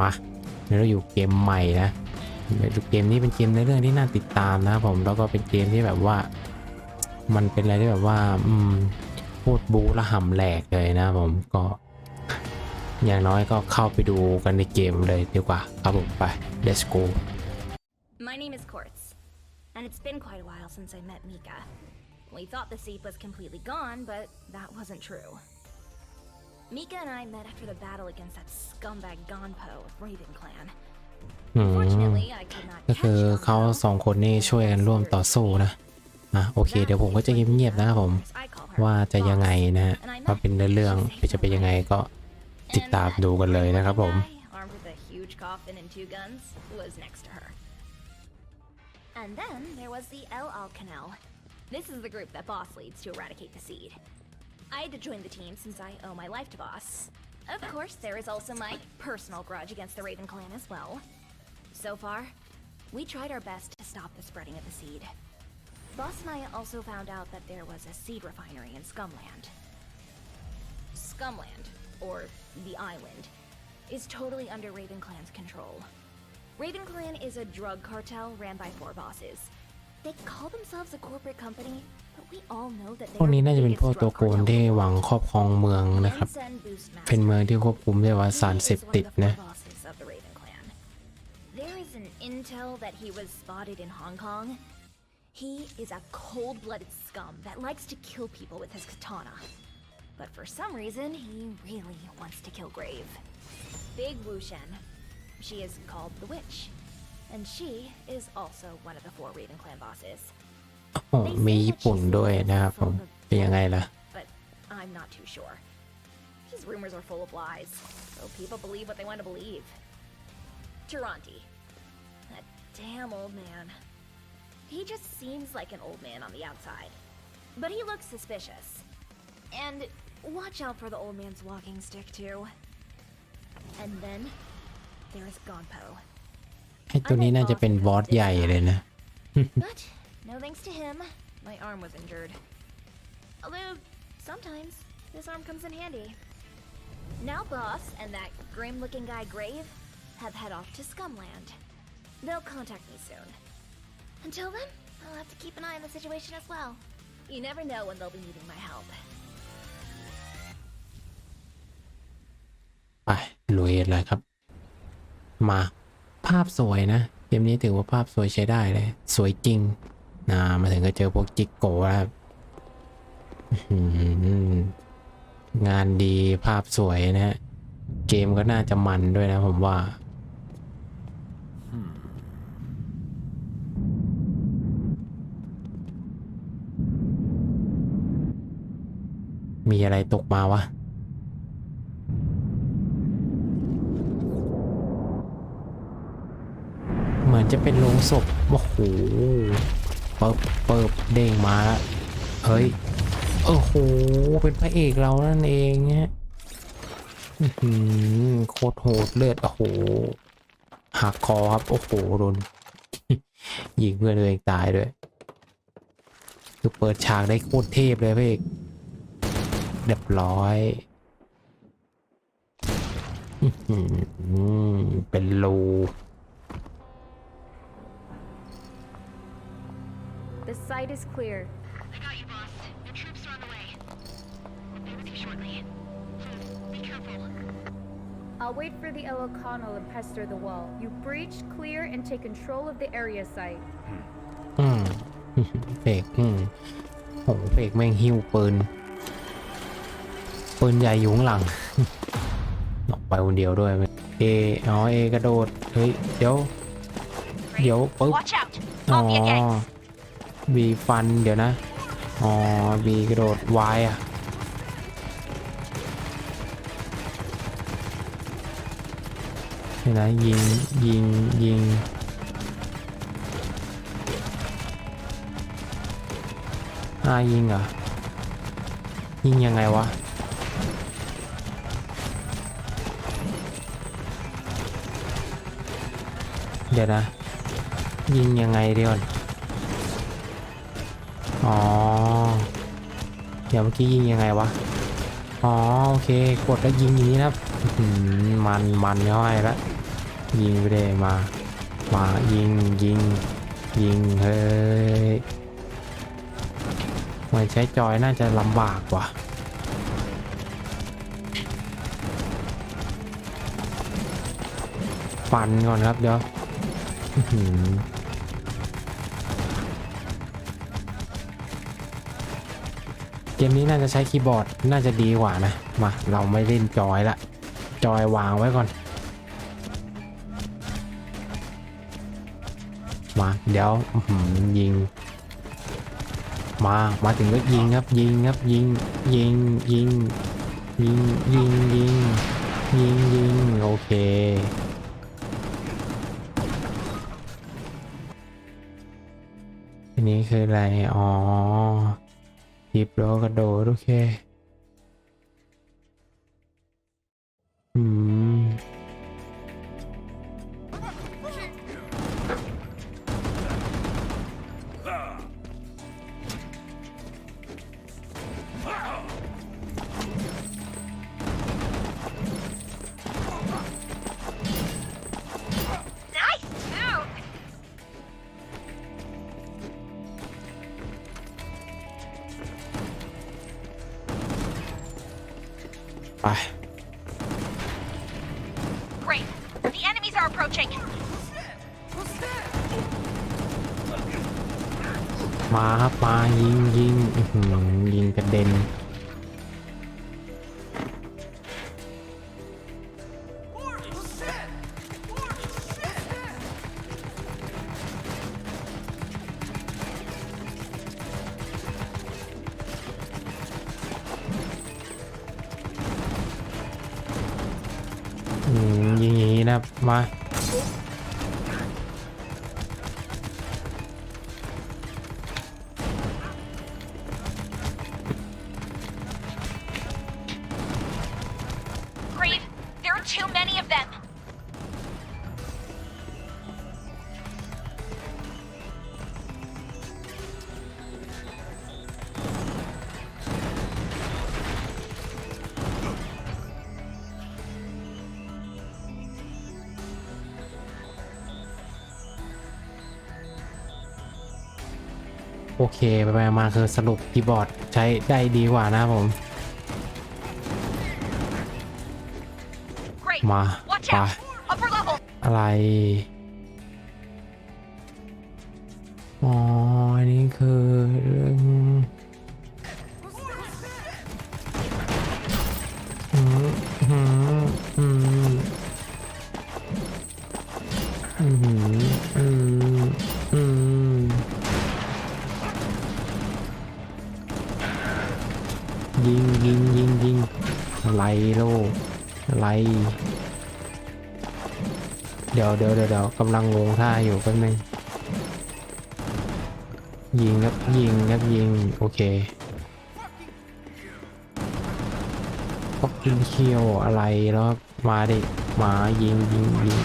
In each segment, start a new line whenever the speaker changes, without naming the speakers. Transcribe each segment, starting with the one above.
มาเราอยู่เกมใหม่นะเกมนี้เป็นเกมในเรื่องที่น่าติดตามนะผมแล้วก็เป็นเกมที่แบบว่า มันเป็นอะไรที่แบบว่าอืมพูดบูละห่ำแหลกเลยนะผมก็ อย่างน้อยก็เข้าไปดูกันในเกมเลยดีกว่าครับผมไป let's go
My name is Quartz, and it's been quite a while since I met Mika. We thought the seed was completely gone, but that wasn't true. Mika and I met after the battle against that scumbag Gonpo of Raven Clan.
อืม
Fortunately, I could not
ก็
catch
คือเขา
Gonpo,
สองคนนี่ช่วยกันร่วมต่อสู้นะอะโอเค เดี๋ยวผมก็จะเงียบๆนะครับผม
I call her
ว่าจะยังไง
Boss.
นะฮะว่าเป็นเรื่องจะเป็นยังไงก็ติดตามดูกันเลยนะครับผม
Guy, armed with a huge coffin and two guns, was next to her. And then there was the El Alcanel. This is the group that Boss leads to eradicate the seed. I had to join the team since I owe my life to Boss. Of course, there is also my personal grudge against the Raven clan as well. So far, we tried our best to stop the spreading of the seed. Boss and I also found out that there was a seed refinery in Scumland. Scumland, or the island, is totally under Raven Clan's control. Raven Clan is a drug cartel ran by four bosses. They call themselves a corporate company, but we all know that
พวก
they
นี้
are
น่า
the
จะเป็นพวก
biggest
ตัว
drug
โกน
cartel
ที่
in the
หวัง
world.
ครอบครองเมืองนะครับ
Jensen Boostmaster.
เป็นเมืองที่ควบคุมด้วยว่า
He
สารเสพ
is one
ติด
of the
นะ
four bosses of the Raven Clan. There is an intel that he was spotted in Hong Kong. He is a cold-blooded scum that likes to kill people with his katana. But for some reason, he really wants to kill Grave. Big Wu Shen. She is called the Witch. And she is also one of the four Raven Clan bosses.
โอ้มีญี่ปุ่นด้วยนะครับผมเป็นยังไงล่ะ
But I'm not too sure. These rumors are full of lies, so people believe what they want to believe. Taranti. That damn old man. He just seems like an old man on the outside. But he looks suspicious. And watch out for the old man's walking stick, too. And then there's Gonpo.
ไอ้ตัวนี้น่าจะเป็นบอสใหญ่เลยนะ
But no thanks to him, my arm was injured. Although sometimes this arm comes in handy. Now Boss and that grim-looking guy Grave have head off to Scumland. They'll contact me soon. Until then, I'll have to keep an eye on the situation as well. You never know when they'll be needing my help.
ไปลุยเลยครับ มา ภาพสวยนะ เกมนี้ถือว่าภาพสวยใช้ได้เลย สวยจริงนะมาถึงก็เจอพวกจิกโกะแล้วอื้อหืองานดีภาพสวยนะฮะ เกมก็น่าจะมันด้วยนะผมว่า มีอะไรตกมาวะ เหมือนจะเป็นโรงศพโอ้โหเปิบเปิบเด้งมาแล้วเฮ้ยโอ้โหเป็นพระเอกเรานั่นเองเนี่ยโคตรโหดเลือดโอ้โหหักคอครับโอ้โหโดนยิงเพื่อนตัวเองตายด้วยคือเปิดฉากได้โคตรเทพเลยพระเอกเรียบร้อย เป็นรู
The site is clear.
I got you, boss. Your troops are on the way. I'll be with you shortly. Be careful.
I'll wait for the Elocano and pester the wall. You breach, clear, and take control of the area site.
อืมเฟกอืมโหเฟกแม่งหิ้วปืนปืนใหญ่อยู่ข้างหลัง ออกไปคนเดียวด้วยเออ๋อเอกระโดด เฮ้ย เดี๋ยว เดี๋ยวปึ๊บ
Watch out!
อ๋อ
I'll be a gang.
บีฟันเดี๋ยวนะ อ๋อบีกระโดดวายอะเดี๋ยวนะยิงยิงยิงอายิงเหรอ ยิงยังไงวะเดี๋ยวนะ ยิงยังไงเดี๋ยว อ๋อ เดี๋ยวเมื่อกี้ยิงยังไงวะ อ๋อโอเค กดแล้วยิงอย่างนี้นะครับมันมันเข้าให้แล้วยิงไปเลยมา มายิงยิงยิงเฮ้ยเหมือนใช้จอยน่าจะลำบากกว่าฟันก่อนครับเดี๋ยว มนี้น่าจะใช้คีย์บอร์ดน่าจะดีกว่านะ มา เราไม่เล่นจอยละ จอยวางไว้ก่อน มา เดี๋ยวยิง มา มาถึงก็ยิงครับ ยิงครับ ยิง ยิง ยิง ยิง ยิง ยิง ยิง ยิง โอเคอันนี้คืออะไร อ๋อ หยิบแล้วกระโดดโอเค
买
ไปไปมาคือสรุปคีย์บอร์ดใช้ได้ดีกว่านะครับผม
Great.
มา
Watch
ไป
out. Upper level.
อะไร อ๋อ อันนี้คือเรื่องอื อะไร เดี๋ยวเดี๋ยวเดี๋ยวเดี๋ยวกำลังงงท่าอยู่แป๊บนึงยิงครับยิงครับยิง โอเคก็กินเคียวอะไรแล้วมาดิมายิงยิงยิง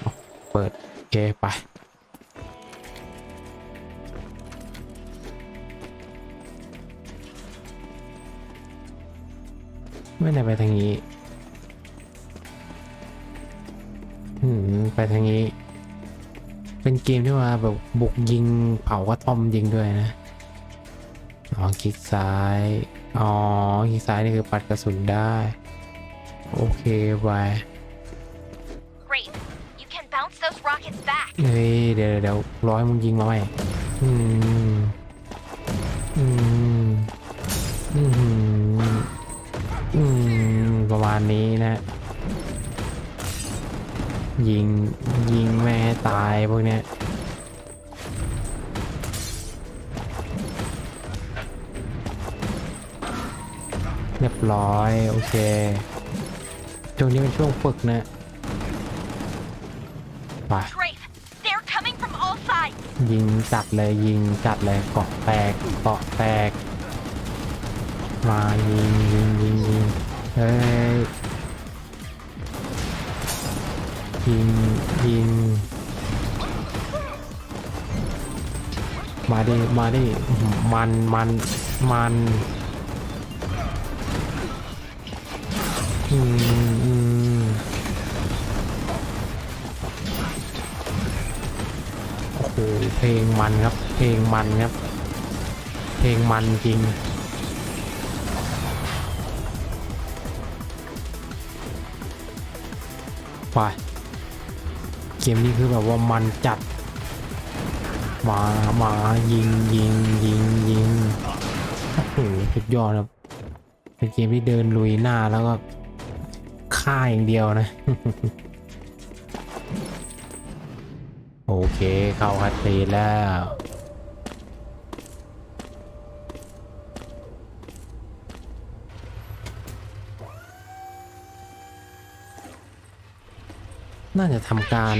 เอาเปิดโอเคไปไม่ได้ไปทางนี้ ไปทางนี้ เป็นเกมที่ว่าแบบบุกยิงเผากระท่อมยิงด้วยนะ อ๋อคลิกซ้าย อ๋อคลิกซ้ายนี่คือปัดกระสุนได้ โอเคไป
Great. You can bounce those rockets back.
เฮ้ยเดี๋ยวเดี๋ยวเดี๋ยวร้อยมึงยิงมาไหมอืม อืม อืม อืม ประมาณนี้นะ ยิง ยิงไม่ให้ตายพวกเนี้ยเรียบร้อย โอเคช่วงนี้เป็นช่วงฝึกนะไป
Great. They're coming from all sides.
ยิงจัดเลยยิงจัดเลยเกาะแตกเกาะแตกมายิงยิงยิงยิงเฮ้ย ยิงยิงมาดิมาดิมันมันมันโอ้โหเพลงมันครับ เพลงมันครับ เพลงมันจริงไป เกมนี้คือแบบว่ามันจัด มามายิงยิงยิงยิงโอ้โหสุดยอดครับเป็นเกมที่เดินลุยหน้าแล้วก็ฆ่าอย่างเดียวนะ โอเค เข้าคัดตีแล้ว น่าจะทำการ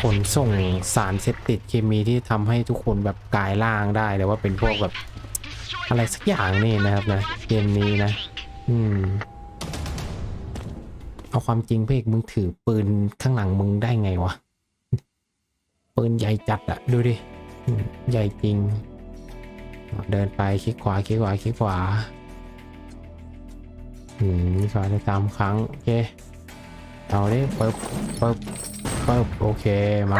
ขนส่งสารเสพติดเคมีที่ทำให้ทุกคนแบบกลายร่างได้หรือว่าเป็นพวกแบบอะไรสักอย่างนี่นะครับนะเกมนี้นะ อืม เอาความจริงพระเอกมึงถือปืนข้างหลังมึงได้ไงวะ ปืนใหญ่จัดอะดูดิ ใหญ่จริง เดินไปคลิกขวาคลิกขวาคลิกขวา อืมขวาได้ตามครั้ง โอเค เอาดิเปิบเปิบเปิบโอเคมา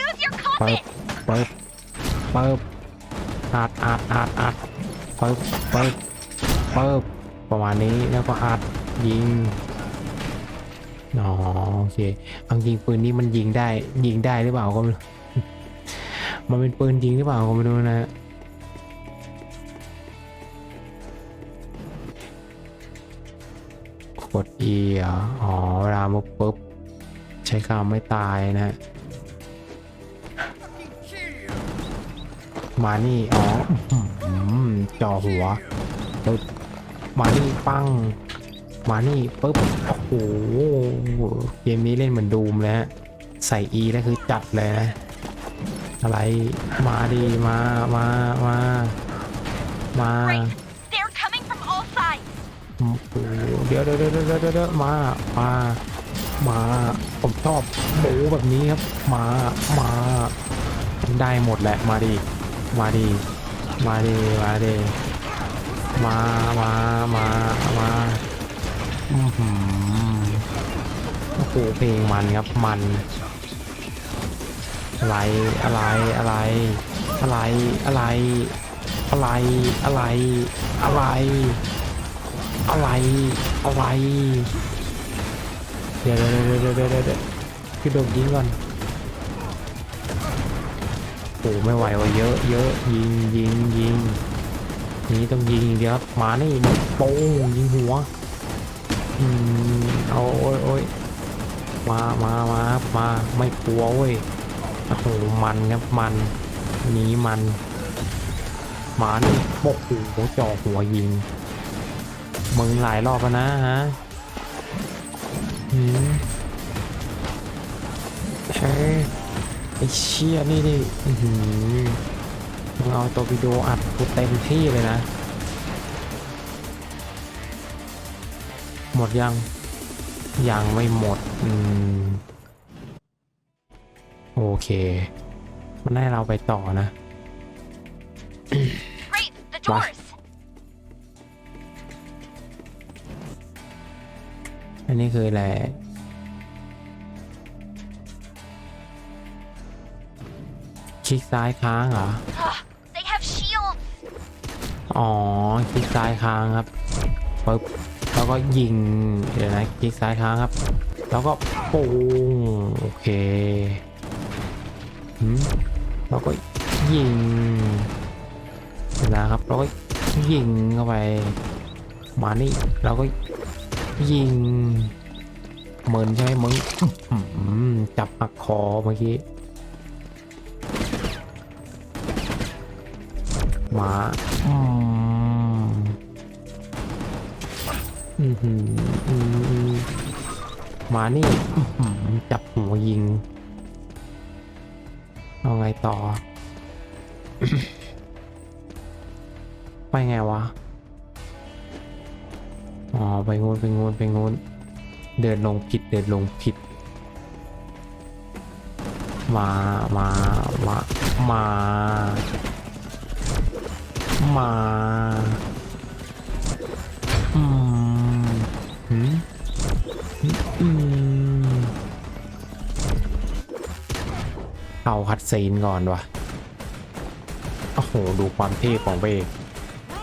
Use your
เปิบ
coffin!
เปิบเปิบอัดอัดอัดอัดเปิบเปิบเปิบประมาณนี้แล้วก็อัดยิงอ๋อโอเคเอาจริงปืนนี้มันยิงได้ยิงได้หรือเปล่าก็ไม่รู้มันเป็นปืนยิงหรือเปล่าก็ไม่รู้นะ กด E เหรออ๋อเวลามุกปุ๊บ ใช้คำไม่ตายนะฮะมานี่ อ๋ออื้อหือจ่อหัวปึ๊บมานี่ปั้ง มานี่ปุ๊บ โอ้โห เกมนี้เล่นเหมือนดูมเลยฮะ ใส่ E แล้วคือจัดเลยนะ อะไร มาดี มา มา มา มา
Great! They're coming from all sides!
โอ้โห เดี๋ยวเดี๋ยวเดี๋ยวเดี๋ยวมามามาผมชอบหมูแบบนี้ครับ มามาได้หมดแหละมาดิมาดิมาดิมาดิมามามามาอือหือโอ้โหเพลงมันครับมันอะไรอะไรอะไรอะไรอะไรอะไรอะไรอะไร อะไร อะไร เดี๋ยวเดี๋ยวเดี๋ยวเดี๋ยวเดี๋ยวเดี๋ยวพี่โดมยิงก่อนโอ้ไม่ไหวว่ะเยอะเยอะยิงยิงยิงนี้ต้องยิงอย่างเดียวครับมานี่โป้งยิงหัวอืมเอาโอ้ยโอ้ยมามามามาไม่กลัวเว้ยโอ้โหมันครับมันหนีมัน มานี่โอ้โหจ่อหัวยิง มึงหลายรอบแล้วนะฮะหืมเฮ้ยไอเชี่ยนี่ดิหือมึงเอาตัววิดีโออัดกูเต็มที่เลยนะ หมดยัง ยังไม่หมด อืม โอเค มันให้เราไปต่อนะ
Great! The doors!
อันนี้คืออะไรคลิกซ้ายค้างเหรอ
Ugh, they have shields!
อ๋อ คลิกซ้ายค้างครับปึ๊บแล้วก็ยิง เดี๋ยวนะ คลิกซ้ายค้างครับ แล้วก็ปูงโอเคหืมแล้วก็ยิงเดี๋ยวนะครับแล้วก็ยิงเข้าไป มานี่แล้วก็ ยิงเหมือนใช่ไหมมึงจับหักคอเมื่อกี้มาอืมอือหืออืมานี่จับหัวยิง เอาไงต่อ ไปไงวะ ไปงูนไปงูนไปงูนเดินลงผิดเดินลงผิด มามามามามาอืมหืมอืมเอาคัดซีนก่อนวะโอ้โห ดูความเท่ของเอก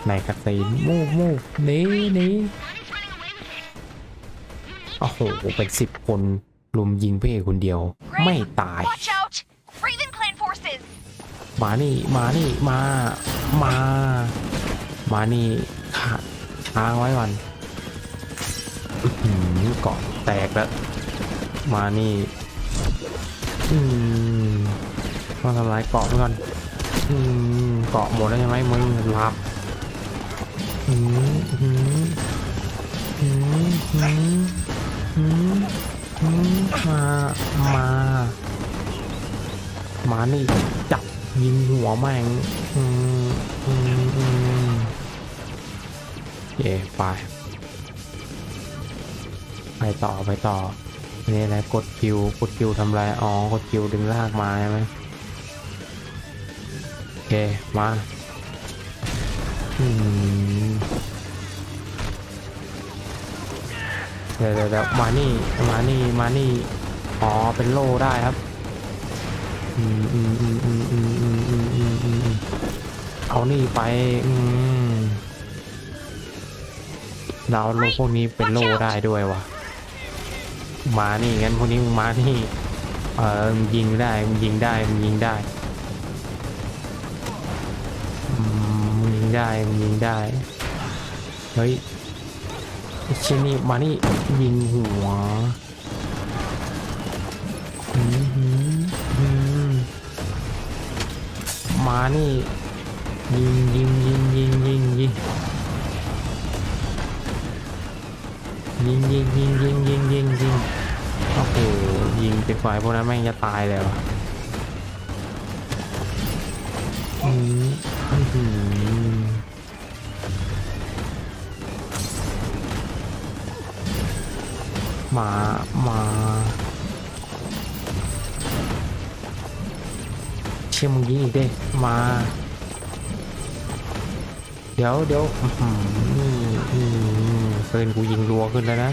ในคาซีนมูฟมูฟนีหนี โอ้โหเป็นสิบคนลุมยิงพระเอกคนเดียว ไม่ตาย
Watch out! Raven Clan forces!
มานี่มานี่มามา มานี่ขาค้างไว้ก่อนอื้อหือเกาะแตกแล้ว มานี่ อืมมาทำลายเกาะมันก่อนอืมเกาะหมดแล้วใช่ไหมมึงหลับอืมอืมอืมอืม อืมอืมมา มา มานี่จับยิงหัวแม่งอืมอืมอืมเย่ไป ไปต่อไปต่อนี่อะไรกดคิวกดคิวทำไรอ๋อกดคิวดึงลากมาใช่ไหมโอเค มา อืม ดี๋ยวเดี๋ยวมานี่มานี่มานี่อ๋อเป็นโล่ได้ครับอืมอืมอืมอืมอืมอืมอืมอืมอืมเอานี่ไปอืมเราโล่พวกนี้เป็นโล่ได้ด้วยวะมานี่งั้นพวกนี้มึงมานี่เออมึงยิงได้มึงยิงได้มึงยิงได้มึงยิงได้มึงยิงได้เฮ้ย เชนี่มานี่ยิงหัวอืมมอืมมานี่ยิงยิงยิงยิงยิงยิงยิงยิงยิงยิงยิงยิงยิงโอ้โหยิงเป็นฝ่ายพวกนั้นแม่งจะตายเลยวอืมอื้อ หมามาเชี่ยมึงยิงอีกเด้มา เดี๋ยวเดี๋ยวอื้อหืออืมปืนกูยิงรัวขึ้นแล้วนะ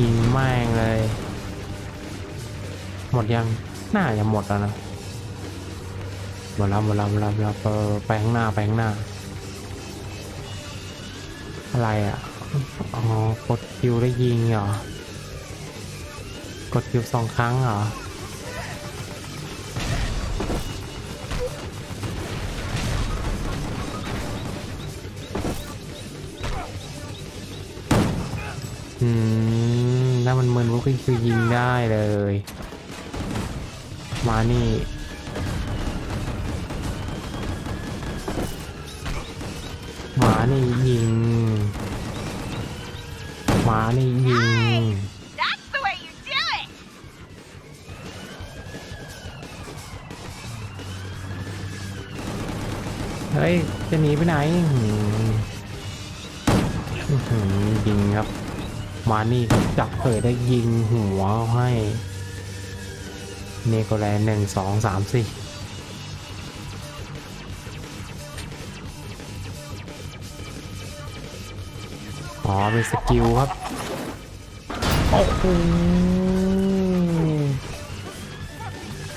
ยิงแม่งเลย หมดยังน่าจะหมดแล้วนะหมดแล้วหมดแล้วหมดแล้วหมดแล้วเออไปข้างหน้าไปข้างหน้า อะไรอะ อ๋อ กดคิวได้ยิงเหรอ กดคิวสองครั้งเหรอ อืม ถ้ามันมึนก็คือยิงได้เลย มานี่ นี่ยิง
That's the way you do it!
เฮ้ย จะหนีไปไหนอื้อหืออื้อหือยิงครับ มานี่จับเผยได้ยิงหัวให้เนโกแลนหนึ่งสองสามสี่ อ๋อเป็นสกิลครับ โอ้โห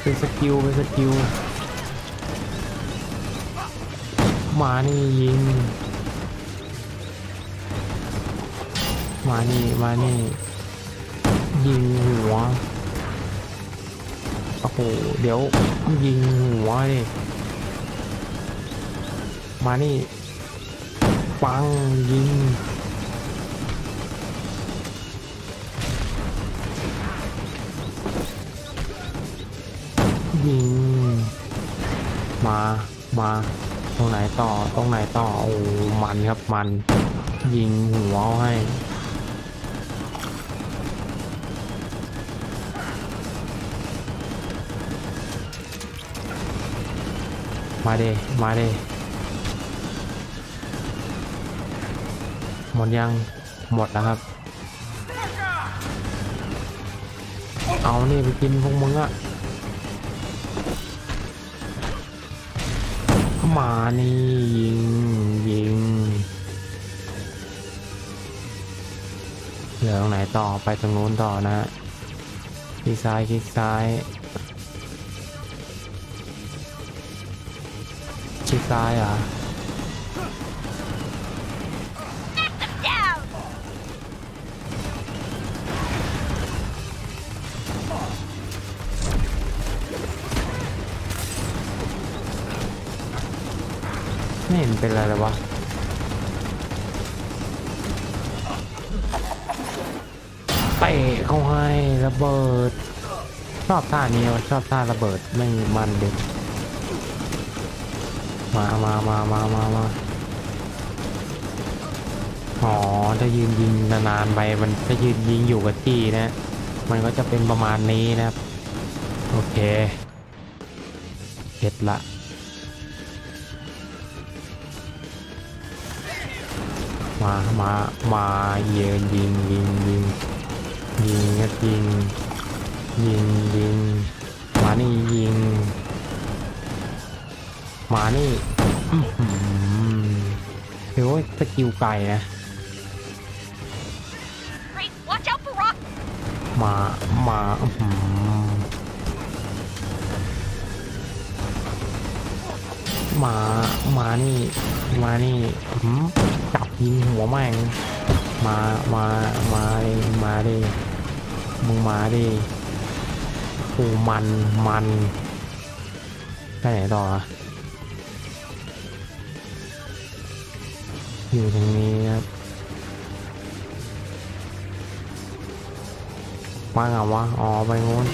เป็นสกิลเป็นสกิลมานี่ยิงมานี่มานี่ยิงหัวโอ้โหเดี๋ยวยิงหัวดิมานี่ปังยิง ยิง มา มา ตรงไหนต่อ ตรงไหนต่อ โอ้ มันครับ มัน ยิงหัวให้มาเดมาเดหมดยัง หมดแล้วครับ เอานี่ไปกินพวกมึงอะ มานี่ยิงยิงเหลือตรงไหนต่อไปตรงนู้นต่อนะฮะคลิกซ้ายคลิกซ้ายคลิกซ้ายอะ เป็นอะไรเลยวะเตะเข้าให้ระเบิด ชอบท่านี้วะชอบท่าระเบิดแม่มันเด็ดมามามามามามาอ๋อถ้ายืนยิงนานๆไปมันถ้ายืนยิงอยู่กับที่นะ มันก็จะเป็นประมาณนี้นะครับ โอเคเก็ตละ มามามาเยินยิงยิงยิงยิงก็ยิงยิงยิงมานี่ยิง มานี่อื้อหือเดี๋ยวสกิลไก่นะ
Great, watch out for rock!
มามาอื้อหือมา มานี่ มานี่อื้อหือ จับยิงหัวแม่งมา มา มาดิมาดิมึงมาดิโอ้มัน มันไปไหนต่ออยู่ตรงนี้ครับมาเหงาวะอ๋อ ไปงูน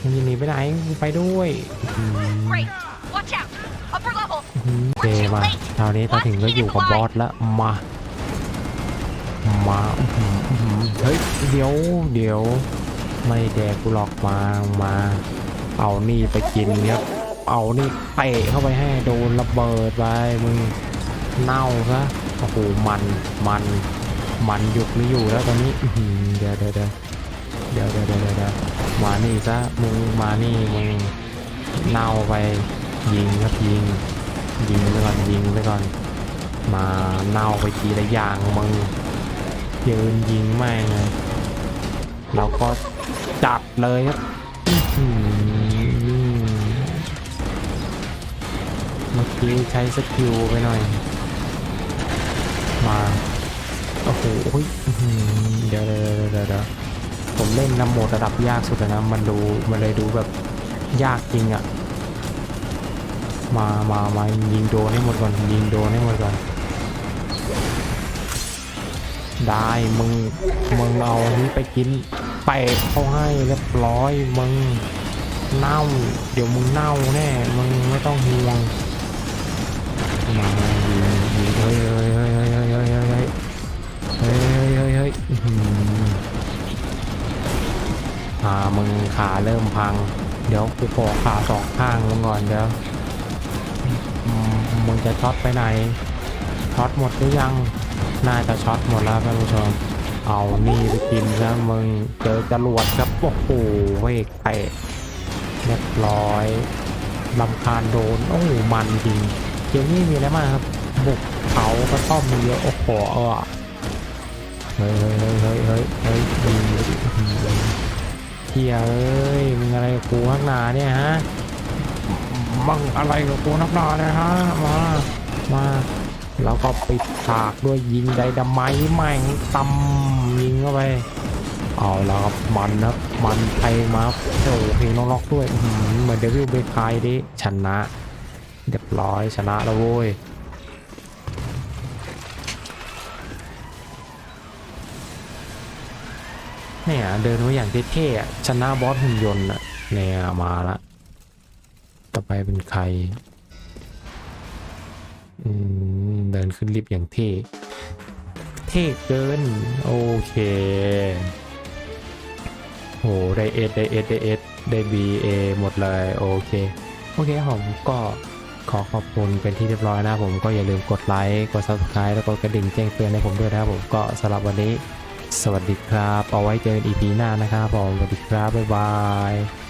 มึงจะหนีไปไหน ไปด้วยอืม
Great, watch out! Upper level!
โอเคมาคราวนี้ตาถึงก็อยู่กับบอสแล้วมามาเฮ้ยเดี๋ยวเดี๋ยวไม่แดกกูหรอกมามา เอานี่ไปกินครับเอานี่เตะเข้าไปให้โดนระเบิดไปมึงเน่าซะโอ้โหมันมันมันหยุดไม่อยู่แล้วตอนนี้เดี๋ยวเดี๋ยวเดี๋ยวเดี๋ยวเดี๋ยวเดี๋ยวเดี๋ยวมานี่ซะมึงมานี่มึงเน่าไปยิงครับยิง ยิงไปก่อน มาเน่าไปทีละอย่างมึงยืนยิงแม่งเลยแล้วก็จัดเลยครับเมื่อกี้ใช้สกิลไปหน่อย มาโอ้โหเดี๋ยวเดี๋ยวเดี๋ยวผมเล่นนำโหมดระดับยากสุดนะมันดูมันเลยดูแบบยากจริงอะ มามามายิงโดนให้หมดก่อน ยิงโดนให้หมดก่อน ได้ มึง มึงเอานี้ไปกินไปเข้าให้เรียบร้อย มึงเน่า เดี๋ยวมึงเน่าแน่ มึงไม่ต้องห่วงมายิงยิงเฮ้ยเฮ้ยเฮ้ยเฮ้ยเฮ้ยเฮ้ยเฮ้ยเฮ้ยเฮ้ยเฮ้ยเฮ้ยอื้อหืออ่ามึงขาเริ่มพัง เดี๋ยวกูขอขาสองข้างมึงก่อนเดี๋ยว มึงจะช็อตไปไหนช็อตหมดหรือยังน่าจะช็อตหมดแล้วท่านผู้ชมเอานี่ไปกินแล้วมึงเจอจรวดครับโอ้โหเวกเตะเรียบร้อยลำคาญโดนโอ้โหมันจริงเกมนี้มีอะไรบ้าครับบุกเขากระต้อมมีเยอะโอ้โหเออเฮ้ยเฮ้ยเฮ้ยเฮ้ยเฮ้ยเฮ้ยเฮ้ยิงดิอื้อหือเฮียเอ้ยมึงอะไรกับกูข้างหน้าเนี่ยฮะ มึงอะไรกับกูนักหนาเลยฮะมา มาแล้วก็ปิดฉากด้วยยิงไดดาไมต์แม่งตำยิงเข้าไปเอาแล้วครับมันนะมันไทยมาโอ้โหเพลงน้องล็อกด้วยเหมือนเดวิลเบคายดิชนะเรียบร้อยชนะแล้วโว้ยเนี่ยเดินไว้อย่างเท่ๆชนะบอสหุ่นยนต์อะเนี่ยมาละ ต่อไปเป็นใคร อืม เดินขึ้นลิฟต์อย่างเท่ เท่เกิน โอเค โห ได้เอสได้เอสได้เอสได้บีเอหมดเลย โอเค โอเคผมก็ขอขอบคุณเป็นที่เรียบร้อยนะผมก็อย่าลืมกดไลค์กด subscribe แล้วก็กระดิ่งแจ้งเตือนให้ผมด้วยนะครับผมก็สำหรับวันนี้ สวัสดีครับ เอาไว้เจอกัน EP หน้านะครับผมสวัสดีครับ บ๊ายบาย